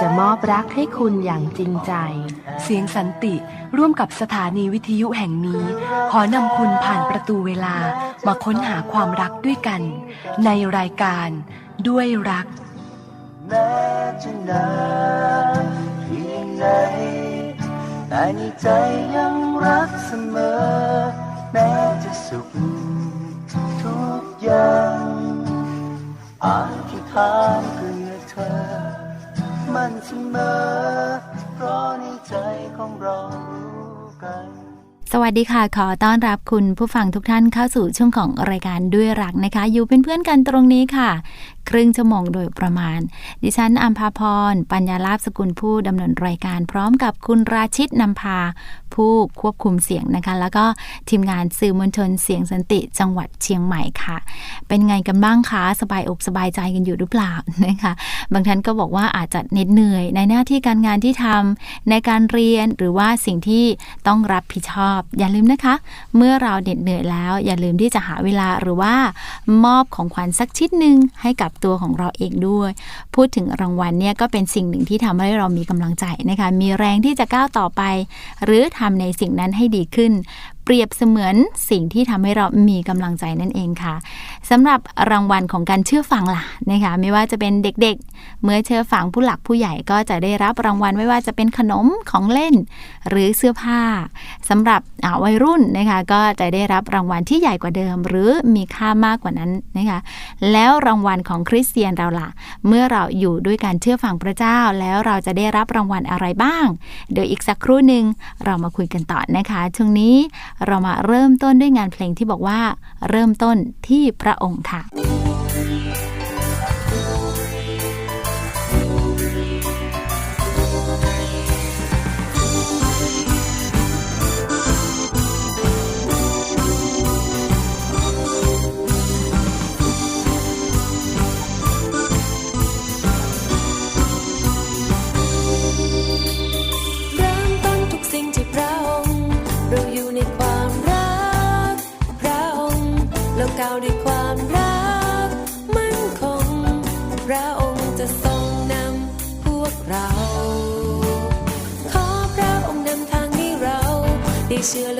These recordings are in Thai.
จะมอบรักให้คุณอย่างจริงใจ เสียงสันติร่วมกับสถานีวิทยุแห่งนี้ ขอนำคุณผ่านประตูเวลามาค้นหาความรักด้วยกัน ในรายการด้วยรักแม้จะนานเพียงไหนแต่ในใจยังรักเสมอ แม้จะสุขทุกอย่างอาจที่ทานเพื่อเธอมัน เสมอ เพราะในใจของเรารู้กัน สวัสดีค่ะ ขอต้อนรับคุณผู้ฟังทุกท่านเข้าสู่ช่วงของรายการด้วยรักนะคะ อยู่เป็นเพื่อนกันตรงนี้ค่ะ ครึ่งชั่วโมงโดยประมาณ ดิฉันอัมพาพร ปัญญาลาภสกุลผู้ดำเนินรายการพร้อมกับคุณราชิตนำพา ผู้ควบคุมเสียงนะคะ แล้วก็ทีมงานสื่อมวลชนเสียงสันติจังหวัดเชียงใหม่ค่ะ เป็นไงกันบ้างคะ สบายอกสบายใจกันอยู่หรือเปล่านะคะ บางท่านก็บอกว่าอาจจะเหน็ดเหนื่อย ในหน้าที่การงานที่ทำในการเรียนหรือว่าสิ่งที่ต้องรับผิดชอบ อย่าลืมนะคะ เมื่อเราเหน็ดเหนื่อยแล้ว อย่าลืมที่จะหาเวลาหรือว่ามอบของขวัญสักชิ้นหนึ่งให้กับตัวของเราเองด้วย พูดถึงรางวัลเนี่ยก็เป็นสิ่งหนึ่งที่ทำให้เรามีกำลังใจนะคะ มีแรงที่จะก้าวต่อไป หรือทำในสิ่งนั้นให้ดีขึ้น เปรียบเสมือนสิ่งที่ทำให้เรามีกำลังใจนั่นเองค่ะสำหรับรางวัลของการเชื่อฟังล่ะนะคะไม่ว่าจะเป็นเด็กๆ เมื่อเชื่อฟังผู้หลักผู้ใหญ่ก็จะได้รับรางวัลไม่ว่าจะเป็นขนมของเล่น หรือเสื้อผ้าสำหรับวัยรุ่นนะคะก็จะได้รับรางวัลที่ใหญ่กว่าเดิม หรือมีค่ามากกว่านั้นนะคะแล้วรางวัลของคริสเตียนเราล่ะ เมื่อเราอยู่ด้วยการเชื่อฟังพระเจ้า แล้วเราจะได้รับรางวัลอะไรบ้าง เดี๋ยวอีกสักครู่หนึ่งเรามาคุยกันต่อนะคะช่วงนี้เรามาเริ่มต้นด้วยงานเพลงที่บอกว่า เริ่มต้นที่พระองค์ค่ะ ไ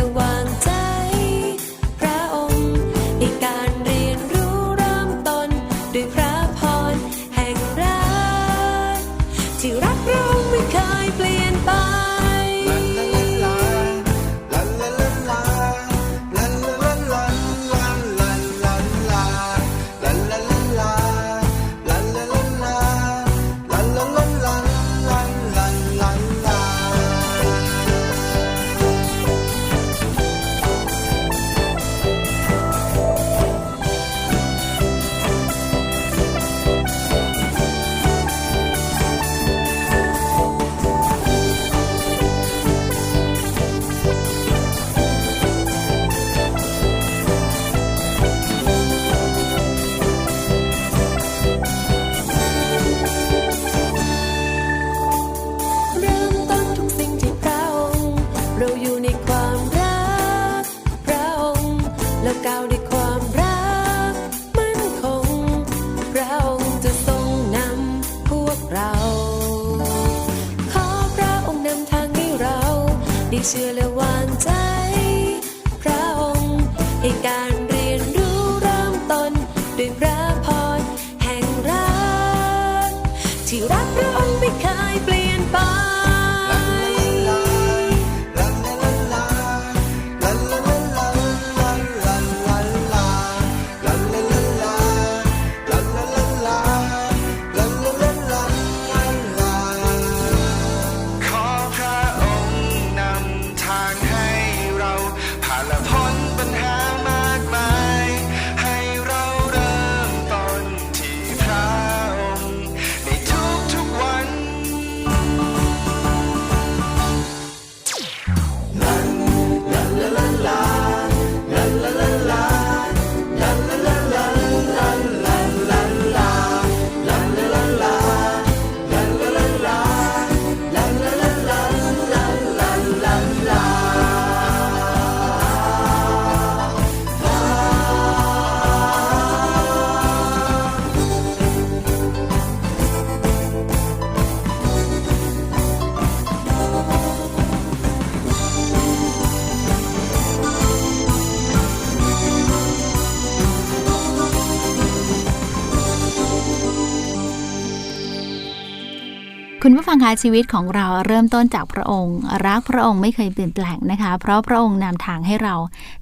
คุณผู้ฟังคะชีวิตของเราเริ่มต้นจากพระองค์ รักพระองค์ไม่เคยเปลี่ยนแปลงนะคะ เพราะพระองค์นำทางให้เรา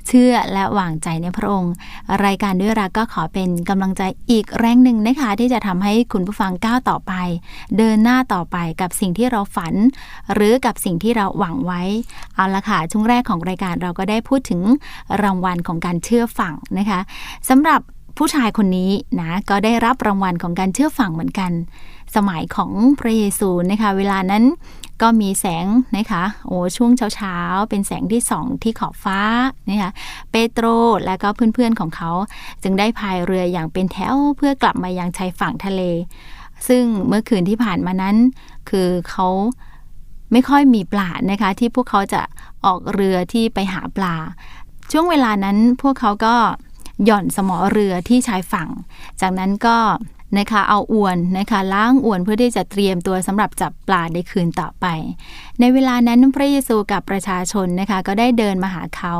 เชื่อและวางใจในพระองค์ รายการด้วยรักก็ขอเป็นกำลังใจอีกแรงหนึ่งนะคะ ที่จะทำให้คุณผู้ฟังก้าวต่อไป เดินหน้าต่อไปกับสิ่งที่เราฝัน หรือกับสิ่งที่เราหวังไว้ เอาละค่ะช่วงแรกของรายการเราก็ได้พูดถึงรางวัลของการเชื่อฟังนะคะสำหรับผู้ชายคนนี้นะก็ได้รับรางวัลของการเชื่อฟังเหมือนกัน สมัยของพระเยซูนะคะเวลานั้นก็มีแสงนะคะโอ้ช่วงเช้าๆ เป็นแสงที่ส่องที่ขอบฟ้านะคะเปโตรและก็เพื่อนๆของเขา จึงได้พายเรืออย่างเป็นแถวเพื่อกลับมายังชายฝั่งทะเล ซึ่งเมื่อคืนที่ผ่านมานั้น คือเขาไม่ค่อยมีปลานะคะ ที่พวกเขาจะออกเรือที่ไปหาปลา ช่วงเวลานั้นพวกเขาก็หย่อนสมอเรือที่ชายฝั่ง จากนั้นก็ นะคะเอาอวนนะคะล้างอวนเพื่อที่จะเตรียมตัวสำหรับจับปลาในคืนต่อไป ในเวลานั้นพระเยซูกับประชาชนนะคะก็ได้เดินมาหาเขา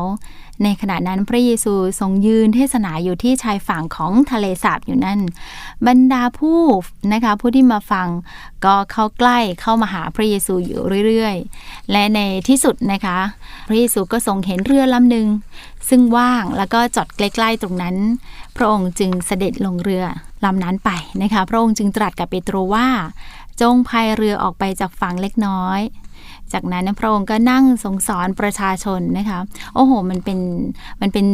ในขณะนั้นพระเยซูทรงยืนเทศนาอยู่ที่ชายฝั่งของทะเลสาบอยู่นั่น บรรดาผู้นะคะผู้ที่มาฟังก็เข้าใกล้เข้ามาหาพระเยซูอยู่เรื่อยๆ และในที่สุดนะคะ พระเยซูก็ทรงเห็นเรือลำหนึ่งซึ่งว่างแล้วก็จอดใกล้ๆตรงนั้น พระองค์จึงเสด็จลงเรือลำนั้นไปนะคะ พระองค์จึงตรัสกับเปโตรว่า จงพายเรือออกไปจากฝั่งเล็กน้อย จากนั้นพระองค์ก็นั่งทรงสอนประชาชนนะคะโอ้โห มันเป็นมันเป็น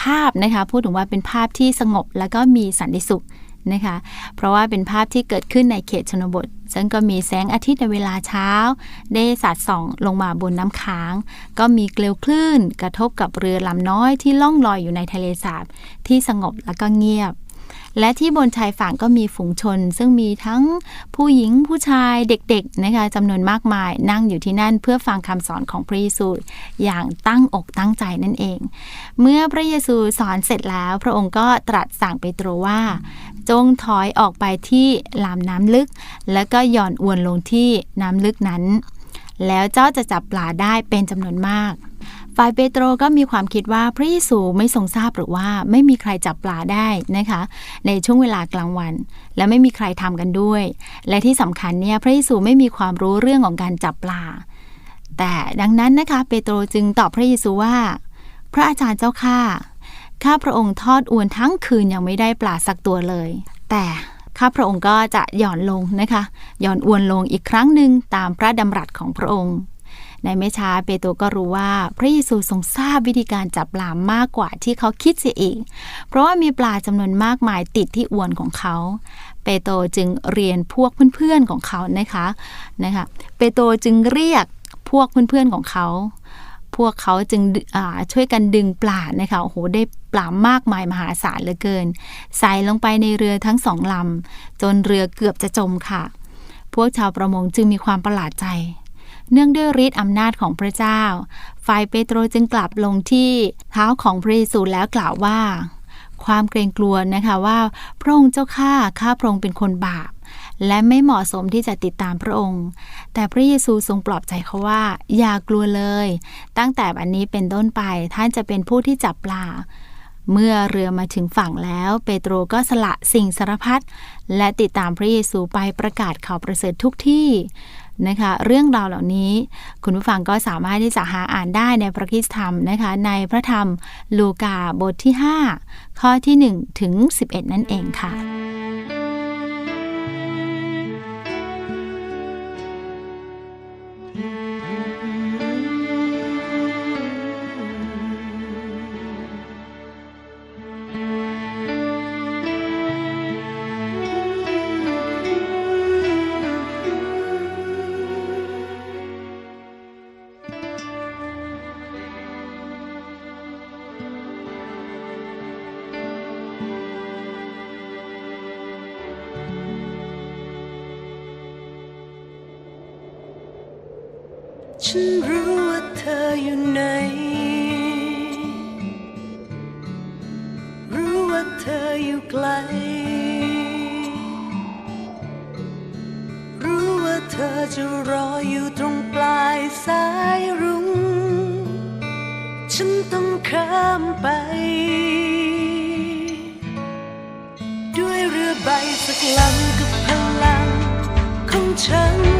ภาพนะคะพูดถึงว่าเป็นภาพที่สงบแล้วก็มีสันติสุขนะคะเพราะว่าเป็นภาพที่เกิดขึ้นในเขตชนบท ซึ่งก็มีแสงอาทิตย์ในเวลาเช้า ได้สาดส่องลงมาบนน้ำค้าง ก็มีเกลียวคลื่น กระทบกับเรือลำน้อยที่ล่องลอยอยู่ในทะเลสาบที่สงบแล้วก็เงียบ และที่บนชายฝั่งก็มีฝูงชน ซึ่งมีทั้งผู้หญิงผู้ชายเด็กๆนะคะจำนวนมากมายนั่งอยู่ที่นั่นเพื่อฟังคำสอนของพระเยซูอย่างตั้งอกตั้งใจนั่นเอง เมื่อพระเยซูสอนเสร็จแล้ว พระองค์ก็ตรัสสั่งเปโตรว่า จงถอยออกไปที่ลำน้ำลึก แล้วก็หย่อนอวนลงที่น้ำลึกนั้น แล้วเจ้าจะจับปลาได้เป็นจำนวนมาก ฝ่ายเปโตรก็มีความคิดว่าพระเยซูไม่ทรงทราบหรือว่าไม่มีใครจับปลาได้นะคะ ในช่วงเวลากลางวัน และไม่มีใครทำกันด้วย และที่สำคัญเนี่ยพระเยซูไม่มีความรู้เรื่องของการจับปลา แต่ดังนั้นนะคะเปโตรจึงตอบพระเยซูว่า พระอาจารย์เจ้าข้าข้าพระองค์ทอดอวนทั้งคืนยังไม่ได้ปลาสักตัวเลย แต่ข้าพระองค์ก็จะหย่อนลงนะคะ หย่อนอวนลงอีกครั้งหนึ่งตามพระดำรัสของพระองค์ ในไม่ช้าเปโตรก็รู้ว่าพระเยซูทรงทราบวิธีการจับปลามากกว่าที่เขาคิดเสียอีก เพราะว่ามีปลาจำนวนมากมายติดที่อวนของเขา เปโตรจึงเรียนพวกเพื่อนๆของเขานะคะนะคะ เปโตรจึงเรียกพวกเพื่อนๆของเขา พวกเขาจึงช่วยกันดึงปลานะคะโอ้โหได้ปลามากมายมหาศาลเหลือเกิน ใส่ลงไปในเรือทั้งสองลำจนเรือเกือบจะจมค่ะ พวกชาวประมงจึงมีความประหลาดใจ เนื่องด้วยฤทธิ์อำนาจของพระเจ้า ฝ่ายเปโตรจึงกลับลงที่เท้าของพระเยซูแล้วกล่าวว่า ความเกรงกลัวนะคะว่าพระองค์เจ้าข้าข้าพระองค์เป็นคนบาป และไม่เหมาะสมที่จะติดตามพระองค์ แต่พระเยซูทรงปลอบใจเขาว่า อย่ากลัวเลย ตั้งแต่วันนี้เป็นต้นไปท่านจะเป็นผู้ที่จับปลาเมื่อเรือมาถึงฝั่งแล้ว เปโตรก็สละสิ่งสารพัดและติดตามพระเยซูไปประกาศข่าวประเสริฐทุกที่ นะคะ เรื่องราวเหล่านี้ คุณผู้ฟังก็สามารถที่จะหาอ่านได้ในพระคิสธรรมนะคะ ในพระธรรมลูกาบทที่ 5 ข้อที่ 1 ถึง 11 นั่นเองค่ะ ด้วยเรือใบสักลำกับพลังของฉัน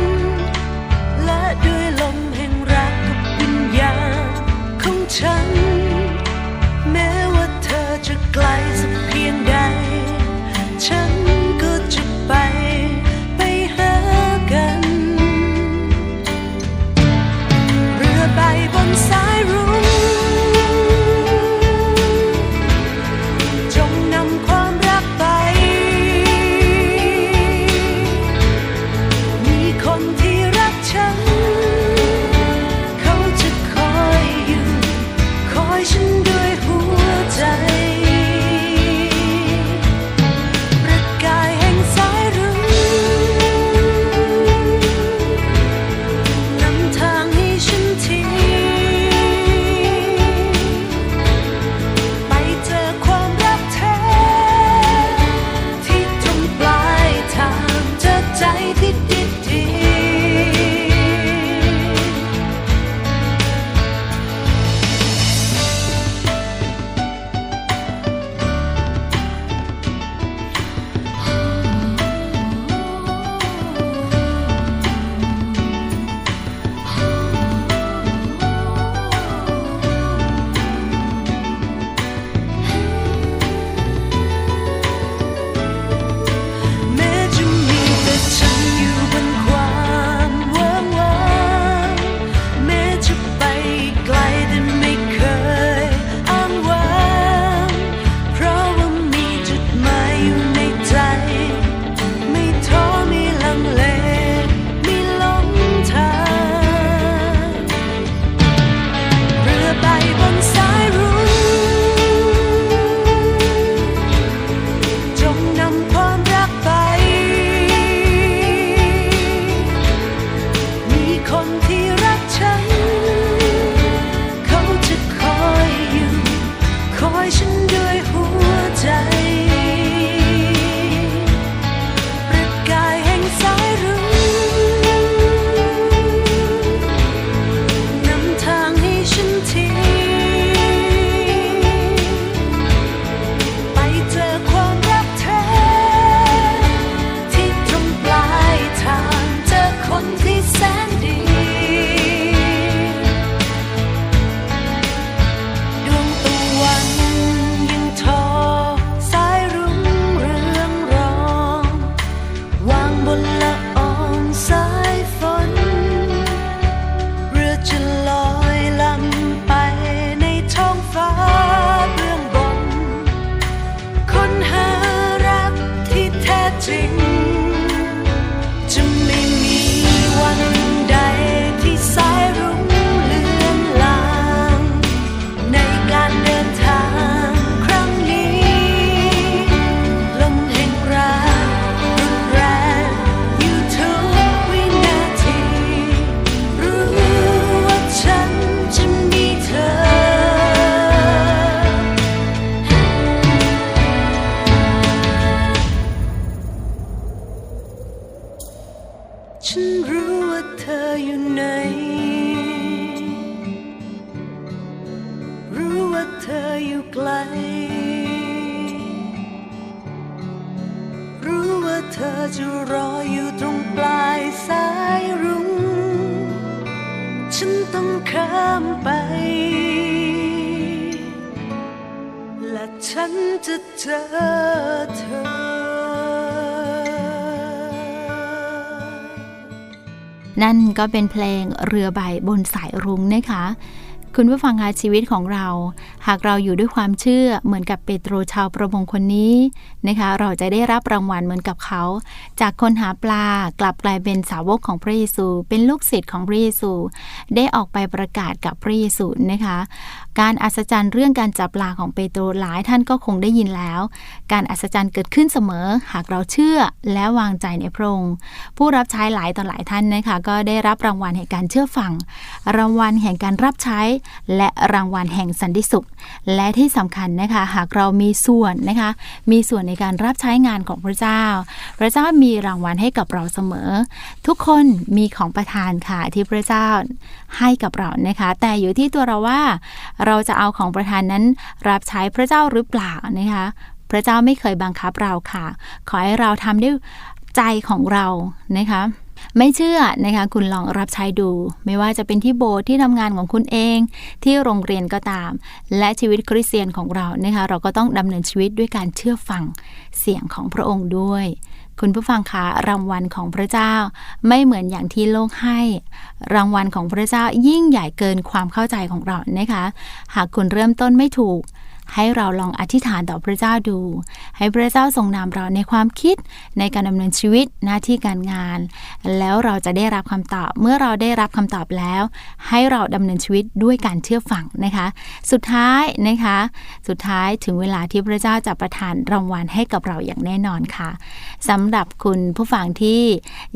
ไกล รู้ว่าเธอจะรออยู่ตรงปลายสายรุ้ง ฉันต้องข้ามไป และฉันจะเจอเธอนั่นก็เป็นเพลงเรือใบบนสายรุ้งนะคะ คุณผู้ฟังคะชีวิตของเรา หากเราอยู่ด้วยความเชื่อเหมือนกับเปโตรชาวประมงคนนี้นะคะ เราจะได้รับรางวัลเหมือนกับเขา จากคนหาปลากลับกลายเป็นสาวกของพระเยซู เป็นลูกศิษย์ของพระเยซู ได้ออกไปประกาศกับพระเยซูนะคะ การอัศจรรย์เรื่องการจับปลาของเปโตรหลายท่านก็คงได้ยินแล้ว การอัศจรรย์เกิดขึ้นเสมอ หากเราเชื่อและวางใจในพระองค์ผู้รับใช้หลายต่อหลายท่านนะคะ ก็ได้รับรางวัลแห่งการเชื่อฟังรางวัลแห่งการรับใช้และรางวัลแห่งสันติสุข และที่สำคัญนะคะหากเรามีส่วนนะคะมีส่วนในการรับใช้งานของพระเจ้า พระเจ้ามีรางวัลให้กับเราเสมอ ทุกคนมีของประทานค่ะที่พระเจ้าให้กับเรานะคะ แต่อยู่ที่ตัวเราว่า เราจะเอาของประทานนั้นรับใช้พระเจ้าหรือเปล่านะคะพระเจ้าไม่เคยบังคับเราค่ะ ขอให้เราทำด้วยใจของเรานะคะ ไม่เชื่อนะคะคุณลองรับใช้ดู ไม่ว่าจะเป็นที่โบสถ์ที่ทำงานของคุณเอง ที่โรงเรียนก็ตาม และชีวิตคริสเตียนของเรานะคะเราก็ต้องดำเนินชีวิตด้วยการเชื่อฟังเสียงของพระองค์ด้วย คุณผู้ฟังคะรางวัลของพระเจ้า ไม่เหมือนอย่างที่โลกให้ รางวัลของพระเจ้ายิ่งใหญ่เกินความเข้าใจของเรานะคะ หากคุณเริ่มต้นไม่ถูก ให้เราลองอธิษฐานต่อพระเจ้าดู ให้พระเจ้าทรงนำเราในความคิดในการดำเนินชีวิตหน้าที่การงาน แล้วเราจะได้รับคำตอบเมื่อเราได้รับคำตอบแล้ว ให้เราดำเนินชีวิตด้วยการเชื่อฟังนะคะ สุดท้ายนะคะ สุดท้ายถึงเวลาที่พระเจ้าจะประทานรางวัลให้กับเราอย่างแน่นอนค่ะสำหรับคุณผู้ฟังที่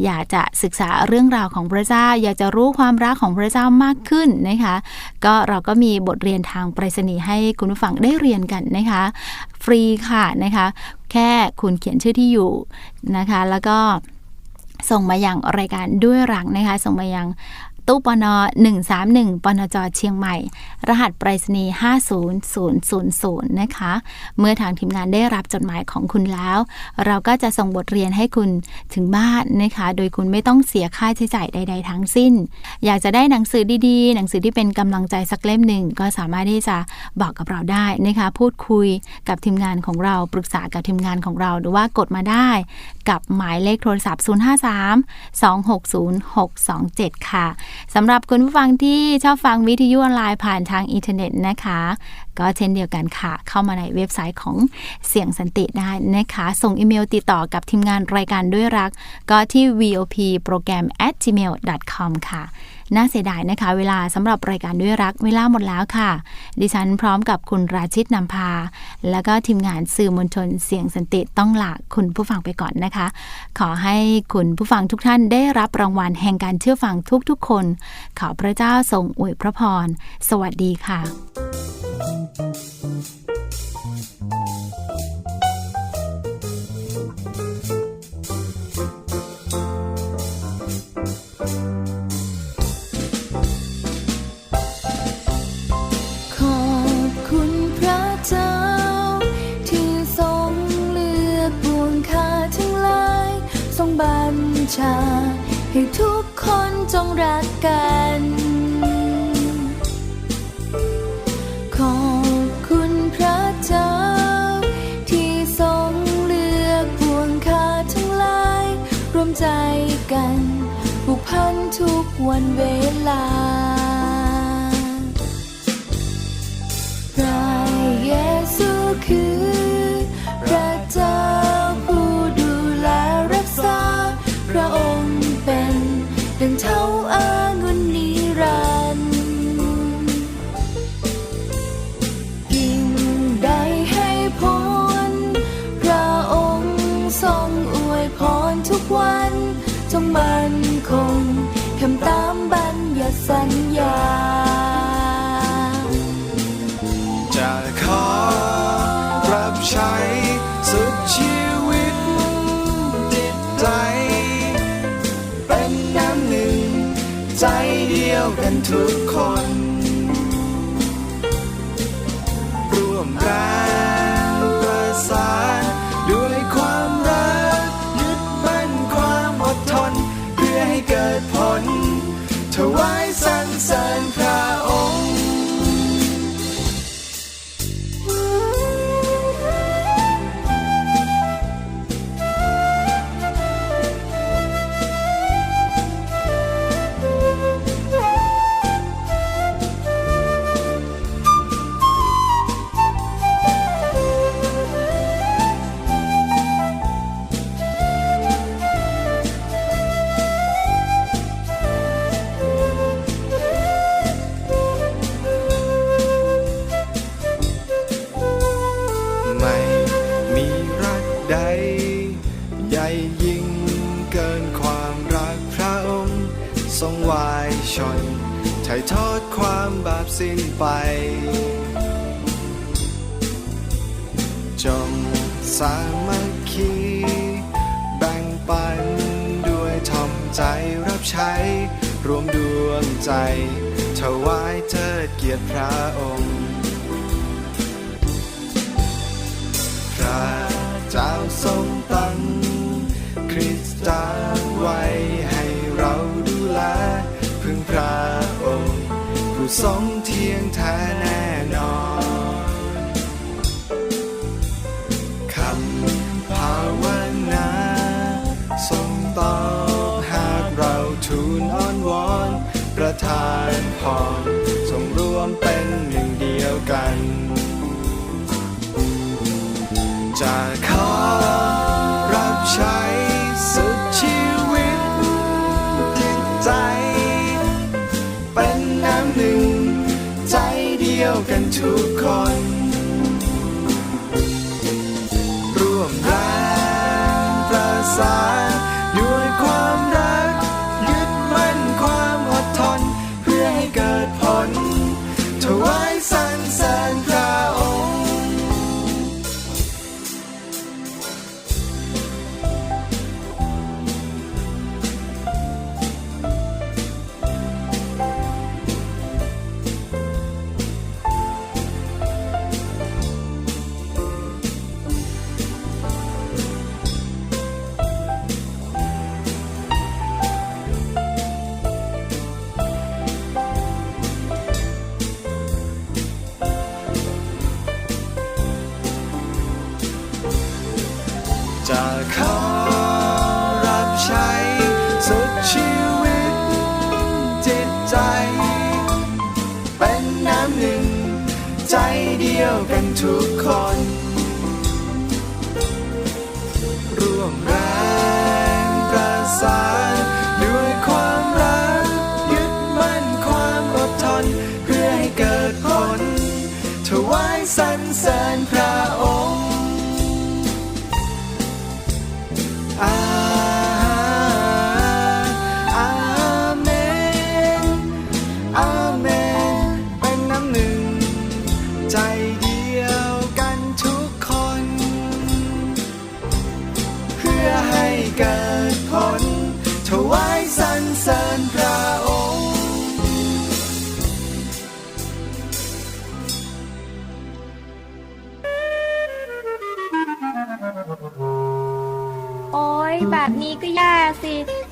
อยากจะศึกษาเรื่องราวของพระเจ้า อยากจะรู้ความรักของพระเจ้ามากขึ้นนะคะ ก็เราก็มีบทเรียนทางไปรษณีย์ให้คุณผู้ฟังได้เรียนกันนะคะ ฟรีค่ะนะคะ แค่คุณเขียนชื่อที่อยู่นะคะ แล้วก็ส่งมาอย่างรายการด้วยรักนะคะ ส่งมายัง ตู้ปน131ปนจเชียงใหม่ รหัสไปรษณีย์50000 นะคะ เมื่อทางทีมงานได้รับจดหมายของคุณแล้ว เราก็จะส่งบทเรียนให้คุณถึงบ้านนะคะ โดยคุณไม่ต้องเสียค่าใช้จ่ายใด ๆ ทั้งสิ้น อยากจะได้หนังสือดีๆ หนังสือที่เป็นกำลังใจสักเล่มหนึ่งก็สามารถที่จะบอกกับเราได้นะคะ พูดคุยกับทีมงานของเราปรึกษากับทีมงานของเราหรือว่ากดมาได้กับหมายเลขโทรศัพท์ 053 260 627 ค่ะสำหรับคุณผู้ฟังที่ชอบฟังวิทยุออนไลน์ผ่านทางอินเทอร์เน็ตนะคะ ก็เช่นเดียวกันค่ะ เข้ามาในเว็บไซต์ของเสียงสันติได้นะคะ ส่งอีเมลติดต่อกับทีมงานรายการด้วยรัก ก็ที่ vopprogram@gmail.com ค่ะ น่าเสียดายนะคะ เวลาสำหรับรายการด้วยรักเวลาหมดแล้วค่ะ ดิฉันพร้อมกับคุณราชิตนำพา แล้วก็ทีมงานสื่อมวลชนเสียงสันติต้องลาคุณผู้ฟังไปก่อนนะคะ ขอให้คุณผู้ฟังทุกท่านได้รับรางวัลแห่งการเชื่อฟังทุกๆ คน ขอพระเจ้าทรงอวยพระพร สวัสดีค่ะข ให้ทุกคนจงรักกัน ขอบคุณพระเจ้า ที่ทรงเลือกพวงข้าทั้งหลาย รวมใจกันผูกพันทุกวันเวลา วันจงมั่นคงทำตามบัญญัติสัญญา จะขอรับใช้สุดชีวิตจิตใจ เป็นน้ำหนึ่ง ใจเดียวกันทุกคน สามัคคีแบ่งปันด้วยทอมใจรับใช้ รวมดวงใจ ถวายเธอเกียรติพระองค์ พระเจ้าทรงตั้งคริสตาไว้ให้เราดูแล พึ่งพระองค์ ผู้ทรงเที่ยงแท้แน จากันจะขอ ถวายสรรเสริญพระ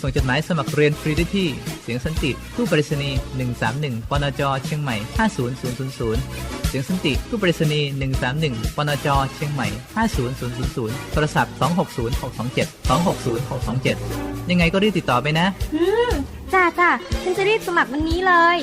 ส่งจดหมายสมัครเรียนฟรีได้ที่ เสียงสันติตู้ปริศนี131ปนจเชียงใหม่ 50000 เสียงสันติตู้ปริศนี131ปนจเชียงใหม่ 50000 โทรศัพท์ 260627 260627 ยังไงก็รีบติดต่อไปนะจ้าจ้าฉันจะรีบสมัครวันนี้เลย